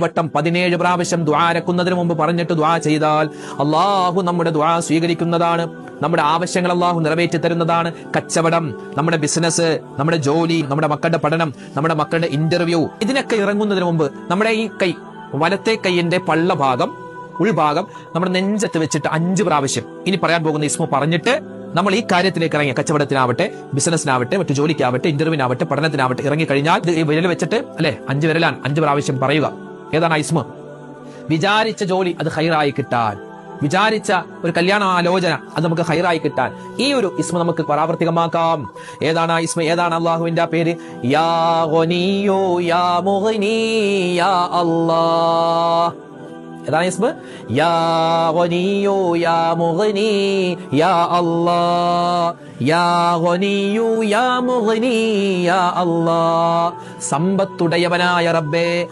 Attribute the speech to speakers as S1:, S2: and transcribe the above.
S1: വട്ടം പതിനേഴ് പ്രാവശ്യം ദ്വാരക്കുന്നതിന് മുമ്പ് പറഞ്ഞിട്ട് ദ്വാ ചെയ്താൽ അള്ളാഹു നമ്മുടെ ദ്വാ സ്വീകരിക്കുന്നതാണ്. നമ്മുടെ ആവശ്യങ്ങൾ അള്ളാഹു നിറവേറ്റി തരുന്നതാണ്. കച്ചവടം നമ്മുടെ ബിസിനസ് നമ്മുടെ ജോലി നമ്മുടെ മക്കളുടെ പഠനം നമ്മുടെ മക്കളുടെ ഇന്റർവ്യൂ ഇതിനൊക്കെ ഇറങ്ങുന്നതിന് മുമ്പ് നമ്മുടെ ഈ കൈ വലത്തെ കൈയിന്റെ പള്ള ഭാഗം ഉൾഭാഗം നമ്മുടെ നെഞ്ചത്ത് വെച്ചിട്ട് അഞ്ച് പ്രാവശ്യം ഇനി പറയാൻ പോകുന്ന ഇസ്മു പറഞ്ഞിട്ട് നമ്മൾ ഈ കാര്യത്തിലേക്ക് ഇറങ്ങി കച്ചവടത്തിനാവട്ടെ ബിസിനസ്സിനാവട്ടെ മറ്റു ജോലിക്കാവട്ടെ ഇന്റർവ്യൂവിനാവട്ടെ പഠനത്തിനാവട്ടെ ഇറങ്ങി കഴിഞ്ഞാൽ ഇത് ഈ വിരൽ വെച്ചിട്ട് അല്ലെ അഞ്ച് വിരലാണ് അഞ്ച് പ്രാവശ്യം പറയുക. ഏതാണ് ഐസ്മ? വിചാരിച്ച ജോലി അത് ഹൈറായി കിട്ടാൻ. വിചാരിച്ച ഒരു കല്യാണ ആലോചന അത് നമുക്ക് ഹൈറായി കിട്ടാൻ. ഈ ഒരു ഇസ്മ നമുക്ക് പ്രാവർത്തികമാക്കാം. ഏതാണ് ഇസ്മ ഏതാണ് അള്ളാഹുവിന്റെ പേര്? യാ യാ മുഗ്നി യാ അല്ലാഹ്. ഏതാണ് ഇസ്മ യാ യാ മുഗ്നി യാ അല്ലാഹ്. യാ യാ മുഗ്നി യാ അല്ലാഹ്. സമ്പത്തുടയവനായ റബ്ബേ